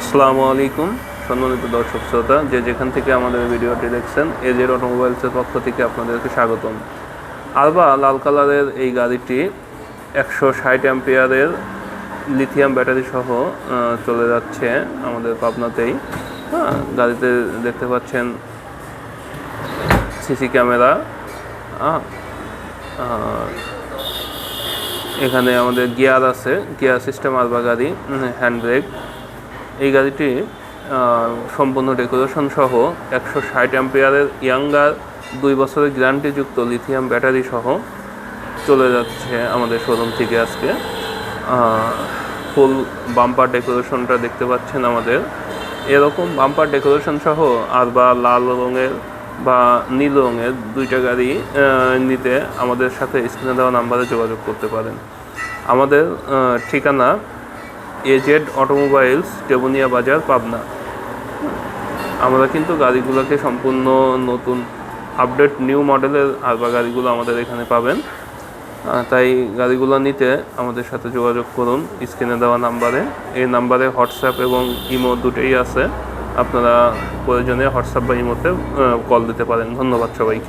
আসসালামু আলাইকুম, সম্মানিত দর্শক শ্রোতা। যে যেখান থেকে আমাদের ভিডিওটি দেখছেন এজের অটোমোবাইলসের পক্ষ থেকে আপনাদেরকে স্বাগতম। আলবা লাল কালারের এই গাড়িটি একশো ষাট অ্যাম্পিয়ারের লিথিয়াম ব্যাটারি সহ চলে যাচ্ছে আমাদের পাবনাতেই। হ্যাঁ গাড়িতে দেখতে পাচ্ছেন সিসি ক্যামেরা। এখানে আমাদের গিয়ার আছে, গিয়ার সিস্টেম আলবা গাড়ি হ্যান্ড ব্রেক। এই গাড়িটি সম্পূর্ণ ডেকোরেশন সহ একশো ষাট অ্যাম্পিয়ারের ইয়াঙ্গার দুই বছরের গ্যারান্টিযুক্ত লিথিয়াম ব্যাটারি সহ চলে যাচ্ছে আমাদের শোরুম থেকে আজকে। ফুল বাম্পার ডেকোরেশনটা দেখতে পাচ্ছেন আমাদের। এরকম বাম্পার ডেকোরেশন সহ আর বা লাল রঙের বা নীল রঙের দুইটা গাড়ি নিতে আমাদের সাথে স্ক্রিনে দেওয়া নাম্বারে যোগাযোগ করতে পারেন। আমাদের ঠিকানা এজেড অটোমোবাইলস, টেবুনিয়া বাজার, পাবনা। আমরা কিন্তু গাড়িগুলোকে সম্পূর্ণ নতুন আপডেট নিউ মডেলের আলবা গাড়িগুলো আমাদের এখানে পাবেন। তাই গাড়িগুলো নিতে আমাদের সাথে যোগাযোগ করুন স্ক্রিনে দেওয়া নাম্বারে। এই নাম্বারে হোয়াটসঅ্যাপ এবং ইমো দুটোই আছে। আপনারা প্রয়োজনে হোয়াটসঅ্যাপ বা ইমোতে কল দিতে পারেন। ধন্যবাদ সবাইকে।